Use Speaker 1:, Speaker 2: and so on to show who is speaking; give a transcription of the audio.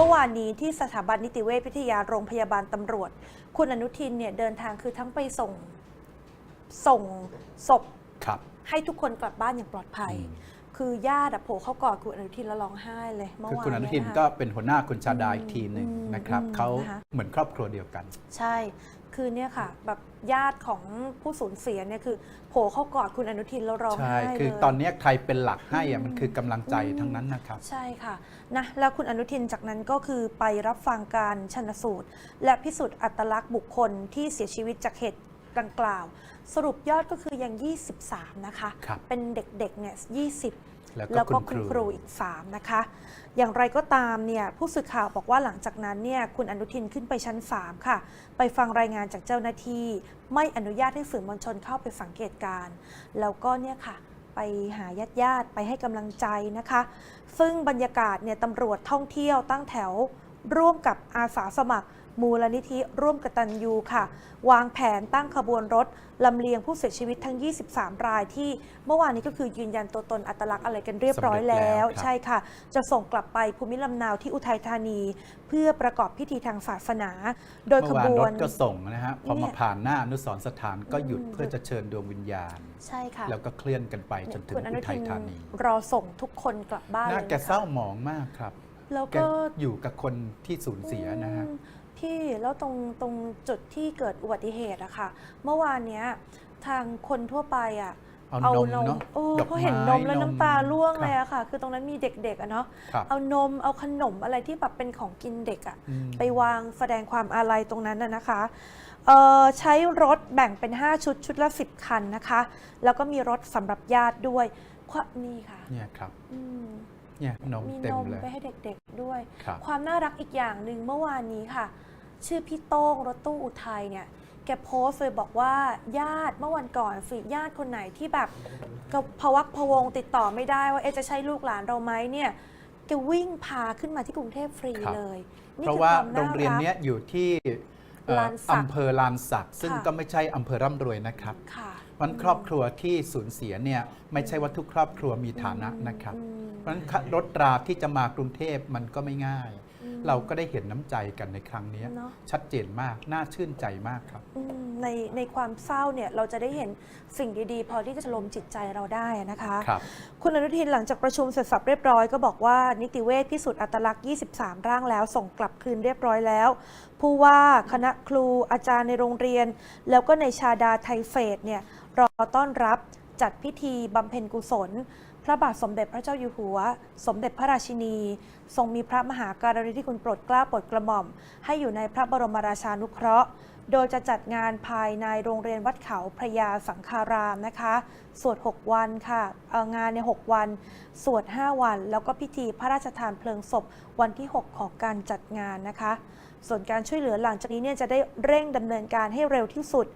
Speaker 1: มื่อวานนี้ที่สถาบันนิติเวชวิทยาโรงพยาบาลตำรวจ คุณอนุทินเนี่ยเดินทางคือทั้งไปส่งส่งศพ
Speaker 2: ครับ
Speaker 1: ให้ทุกคนกลับบ้านอย่างปลอดภัย
Speaker 2: อืม
Speaker 1: คือญาติอะโผล่เข้ากอดคุณอนุทินแล้วร้องไห้เลยเมื่อ
Speaker 2: คือ
Speaker 1: วาน
Speaker 2: คุณอนุทิน
Speaker 1: เยะ
Speaker 2: ก็เป็นหัวหน้าคุณชาดาอีกทีหนึ่ง
Speaker 1: อืม
Speaker 2: นะครับ
Speaker 1: อืม
Speaker 2: เขา
Speaker 1: นะคะ
Speaker 2: เหมือนครอบครัวเดียวกัน
Speaker 1: ใช่ คือเนี่ยค่ะ แบบญาติของผู้สูญเสียเนี่ยคือโผล่เข้ากอดคุณอนุทินแล้วร้อง
Speaker 2: ใช่
Speaker 1: ไห้เลย
Speaker 2: คือตอนนี้ใครเป็นหลักให้อะมันคือกำลังใจทั้งนั้นนะครับ
Speaker 1: ใช่ค่ะนะแล้วคุณอนุทินจากนั้นก็คือไปรับฟังการชนสูตร และพิสูจน์อัตลักษณ์บุคคลที่เสียชีวิตจากเหตุดังกล่าว สรุปยอดก็คือยัง 23 นะคะ
Speaker 2: ครับ
Speaker 1: เป็นเด็กๆเนี่ย20
Speaker 2: แล้ว
Speaker 1: แล้ว
Speaker 2: ก็
Speaker 1: ก็
Speaker 2: คุ
Speaker 1: คุณณ
Speaker 2: ค
Speaker 1: ค
Speaker 2: รู
Speaker 1: รูอีก 3 นะคะ อย่างไรก็ตามเนี่ยผู้สื่อข่าวบอกว่าหลังจากนั้นเนี่ยคุณอนุทินขึ้นไปชั้น 3 ค่ะ ไปฟังรายงานจากเจ้าหน้าที่ ไม่อนุญาตให้สื่อมวลชนเข้าไปสังเกตการณ์แล้วก็เนี่ยค่ะไปหาญาติญาติๆไปให้กำลังใจนะคะ ซึ่งบรรยากาศเนี่ยตำรวจท่องเที่ยวตั้งแถวร่วมกับอาสาสมัคร มูลนิธิร่วมกตัญญูค่ะ วางแผนตั้งขบวนรถลำเลียงผู้เสียชีวิตทั้ง 23 รายที่เมื่อวานนี้ก็คือยืนยันตัวตนอัตลักษณ์อะไรกันเรียบร้อย
Speaker 2: สำเร็จแล้
Speaker 1: แล้ว
Speaker 2: วครับ
Speaker 1: ใช่ค่ะ จะส่งกลับไปภูมิลำเนาที่อุทัยธานี เพื่อประกอบพิธีทางศาสนา โดย
Speaker 2: เมื่
Speaker 1: ข
Speaker 2: อวาน
Speaker 1: บวน
Speaker 2: รถก็ส่งนะฮะพอ
Speaker 1: เนี่
Speaker 2: มายผ่านหน้าอนุสรณ์สถานก็หยุด
Speaker 1: อืม
Speaker 2: เพื่อจะเชิญดวงวิญญาณ
Speaker 1: ใช่ค่ะ
Speaker 2: แล้วก็เคลื่อนกันไปจนถึง
Speaker 1: คุณอ
Speaker 2: อุ
Speaker 1: นุ
Speaker 2: ทั
Speaker 1: ทิ
Speaker 2: ย
Speaker 1: น
Speaker 2: ธานี
Speaker 1: รอส่งทุกคนกลับบ้าน
Speaker 2: น่า
Speaker 1: เลย
Speaker 2: แก
Speaker 1: นะคะ
Speaker 2: เศร้าหมองมากครับ
Speaker 1: แล้ว
Speaker 2: แก
Speaker 1: ก็
Speaker 2: อยู่กับคนที่สูญเสียนะฮะ
Speaker 1: อืม พี่แล้วตรงตรงจุดที่เกิดอุบัติเหตุอะค่ะ เมื่อวานเนี้ยทางคนทั่วไปอะ
Speaker 2: เอานมเนอะ
Speaker 1: โอ้
Speaker 2: ดอก
Speaker 1: เขาเห็นน
Speaker 2: ไม้
Speaker 1: มแล้ว
Speaker 2: นม
Speaker 1: น้ำตาร่วง
Speaker 2: ครับ
Speaker 1: เลยอะค่ะ คือตรงนั้นมีเด็กๆอะเนาะ
Speaker 2: ครับ
Speaker 1: เอานมเอาขนมอะไรที่แบบเป็นของกินเด็กอะ
Speaker 2: อืม
Speaker 1: ไปวางแสดงความอาลัยตรงนั้นน่ะนะคะเอ่อใช้รถแบ่งเป็น 5 ชุดชุดละ 10 คันนะคะ แล้วก็มีรถสำหรับญาติด้วย ควนี่ค่ะ
Speaker 2: เนี่ยครับ
Speaker 1: อืม
Speaker 2: เนี่ยนม
Speaker 1: มี
Speaker 2: เต็
Speaker 1: น
Speaker 2: ม
Speaker 1: ม
Speaker 2: เลย
Speaker 1: ไปให้เด็กๆด้วย
Speaker 2: ครับ
Speaker 1: ความน่ารักอีกอย่างหนึ่งเมื่อวานนี้ค่ะ ชื่อพี่โต้งรถตู้อุทัยเนี่ยแกโพสต์เลยบอกว่าญาติเมื่อวันก่อนสิญาติคนไหนที่แบบกระพะวักพะวงติดต่อไม่ได้ว่าเอะจะใช่ลูกหลานเราไหมเนี่ยแกวิ่งพาขึ้นมาที่กรุงเทพฟรี
Speaker 2: ครับ
Speaker 1: เลยนี่
Speaker 2: เพราะ
Speaker 1: คือ
Speaker 2: ว่า
Speaker 1: ควม
Speaker 2: โรงเรียน
Speaker 1: ก
Speaker 2: เนี้ยอยู่ที่เอ่อ
Speaker 1: ลานสัก
Speaker 2: อำเภอลานสักซึ่ง
Speaker 1: ค่ะ
Speaker 2: ก็ไม่ใช่อำเภอร่ำรวยนะครับ
Speaker 1: ค่ะ
Speaker 2: มันครอบครัวที่สูญเสียเนี่ยไม่ใช่ว่าทุกครอบครัวมีฐานะนะครับ
Speaker 1: อืม
Speaker 2: เพราะฉะนั้นรถราที่จะมากรุงเทพมันก็ไม่ง่าย
Speaker 1: อืม
Speaker 2: เราก็ได้เห็นน้ำใจกันในครั้งเนี้ย
Speaker 1: เนอะ
Speaker 2: ชัดเจนมากน่าชื่นใจมากครับ
Speaker 1: อืมในในความเศร้าเนี่ยเราจะได้เห็นสิ่งดี ๆ พอที่จะชโลมจิตใจเราได้นะคะ
Speaker 2: ครับ
Speaker 1: คุณอนุทินหลังจากประชุมเสร็จสับเรียบร้อยก็บอกว่านิติเวชพิสูจน์อัตลักษณ์ 23 ร่างแล้ว ส่งกลับคืนเรียบร้อยแล้ว ผู้ว่าคณะครูอาจารย์ในโรงเรียน แล้วก็ในชาดาไทยเฟสเนี่ยรอต้อนรับจัดพิธีบำเพ็ญกุศล พระบาทสมเด็จพระเจ้าอยู่หัว สมเด็จพระราชินี ทรงมีพระมหาการุณที่คุณโปรดเกล้าโปรดกระหม่อม ให้อยู่ในพระบรมราชานุเคราะห์ โดยจะจัดงานภายในโรงเรียนวัดเขาพระยาสังคารามนะคะ สวด 6 วันค่ะงานใน 6 วัน สวด 5 วัน แล้วก็พิธีพระราชทานเพลิงศพวันที่ 6 ของการจัดงานนะคะ ส่วนการช่วยเหลือหลังจากนี้เนี่ยจะได้เร่งดำเนินการให้เร็วที่สุด